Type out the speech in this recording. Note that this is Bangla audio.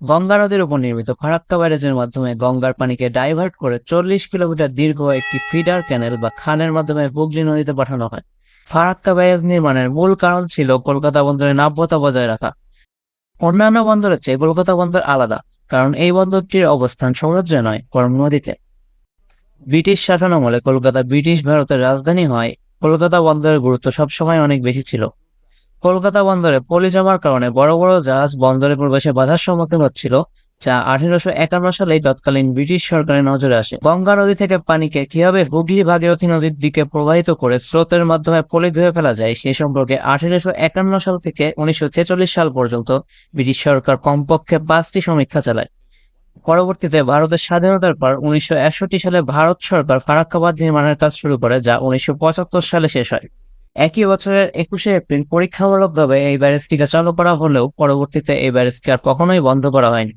গঙ্গা নদীর উপর নির্মিত ফারাক্কা ব্যারেজের মাধ্যমে গঙ্গার পানিকে ডাইভার্ট করে চল্লিশ কিলোমিটার দীর্ঘ একটি ফিডার ক্যানেল বা খানের মাধ্যমে হুগলি নদীতে পাঠানো হয়। ফারাক্কা ব্যারেজ নির্মাণের মূল কারণ ছিল কলকাতা বন্দরের নাব্যতা বজায় রাখা। অন্যান্য বন্দরের চেয়ে কলকাতা বন্দর আলাদা, কারণ এই বন্দরটির অবস্থান সমুদ্রে নয়, বরং নদীতে। ব্রিটিশ শাসন আমলে কলকাতা ব্রিটিশ ভারতের রাজধানী হয় কলকাতা বন্দরের গুরুত্ব সবসময় অনেক বেশি ছিল। কলকাতা বন্দরে পলি জমার কারণে বড় বড় জাহাজ বন্দরে প্রবেশে বাধার সম্মুখীন হচ্ছিল, যা আঠেরোশো একান্ন সালেই তৎকালীন ব্রিটিশ সরকারের নজরে আসে। গঙ্গা নদী থেকে পানিকে কীভাবে হুগলি ভাগীরথী নদীর দিকে প্রবাহিত করে স্রোতের মাধ্যমে পলি ধুয়ে ফেলা যায়, সে সম্পর্কে আঠেরোশো একান্ন সাল থেকে উনিশশো ছেচল্লিশ সাল পর্যন্ত ব্রিটিশ সরকার কমপক্ষে পাঁচটি সমীক্ষা চালায়। পরবর্তীতে ভারতের স্বাধীনতার পর উনিশশো একষট্টি সালে ভারত সরকার ফারাক্কাবাদ নির্মাণের কাজ শুরু করে, যা উনিশশো পঁচাত্তর সালে শেষ হয়। একই বছরের একুশে এপ্রিল পরীক্ষামূলকভাবে এই ব্যারেজটিকে চালু করা হলেও পরবর্তীতে এই ব্যারেজকে আর কখনোই বন্ধ করা হয়নি।